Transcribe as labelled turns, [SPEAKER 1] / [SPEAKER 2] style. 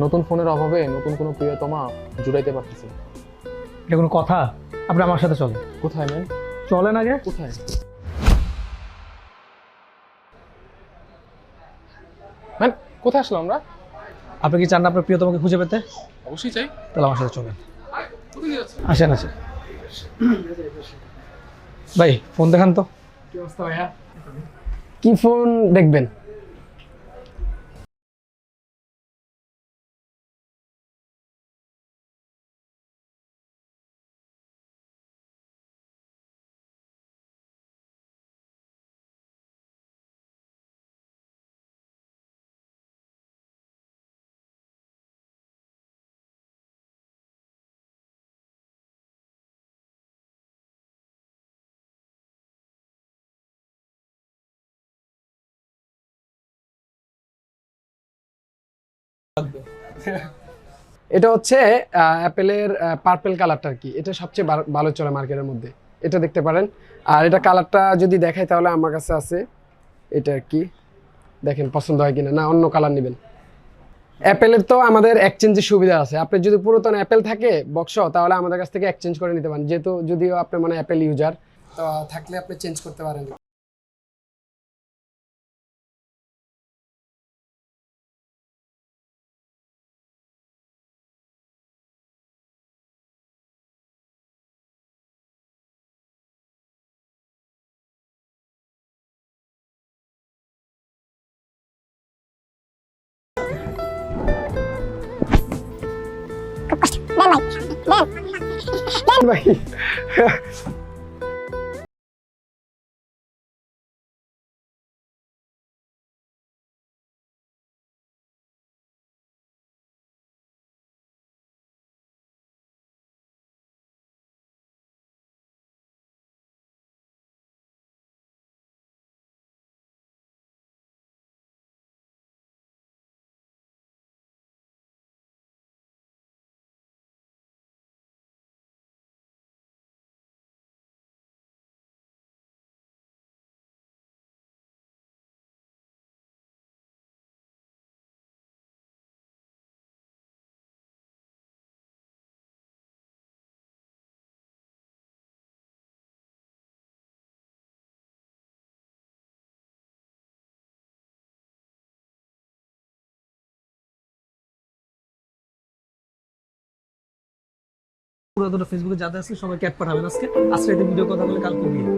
[SPEAKER 1] নতুন ফোনের অভাবে নতুন কোনো প্রিয়তমা জুড়াইতে পারতেছি না।
[SPEAKER 2] এটা কোনো কথা? আপনি আমার সাথে চলেন।
[SPEAKER 1] কোথায় ম্যান
[SPEAKER 2] চলেন আগে।
[SPEAKER 1] কোথায়? ম্যান কোথায় আসলাম আমরা?
[SPEAKER 2] আপনি কি চান না আপনার প্রিয়তমাকে খুঁজে পেতে?
[SPEAKER 1] অবশ্যই চাই।
[SPEAKER 2] তাহলে আমার সাথে চলেন। আসেন আসেন। ভাই ফোন দেখান তো।
[SPEAKER 1] কি অবস্থা ভাইয়া?
[SPEAKER 3] কি ফোন দেখবেন? এটা হচ্ছে অ্যাপেলের পার্পেল কালারটা কি। এটা সবচেয়ে ভালো- চলে মার্কেটের মধ্যে। এটা দেখতে পারেন। আর এটা কালারটা যদি দেখাই তাহলে আমার কাছে আছে। এটা কি। দেখেন পছন্দ হয় কিনা? না, অন্য কালার নেবেন। অ্যাপেলের তো আমাদের এক্সচেঞ্জের সুবিধা আছে। আপনি যদি পুরাতন অ্যাপেল থাকে বক্স তাহলে আমাদের কাছ থেকে এক্সচেঞ্জ করে নিতে পারেন। যেহেতু যদিও আপনি মানে অ্যাপেল ইউজার তো থাকলে আপনি চেঞ্জ করতে পারেন। ভাই।
[SPEAKER 2] পুরাতন ফেসবুকে যাতে আসলে সবাই ক্যাট পাঠাবেন আজকে। আজকে ভিডিও কথা বলে কালকে বিয়ে।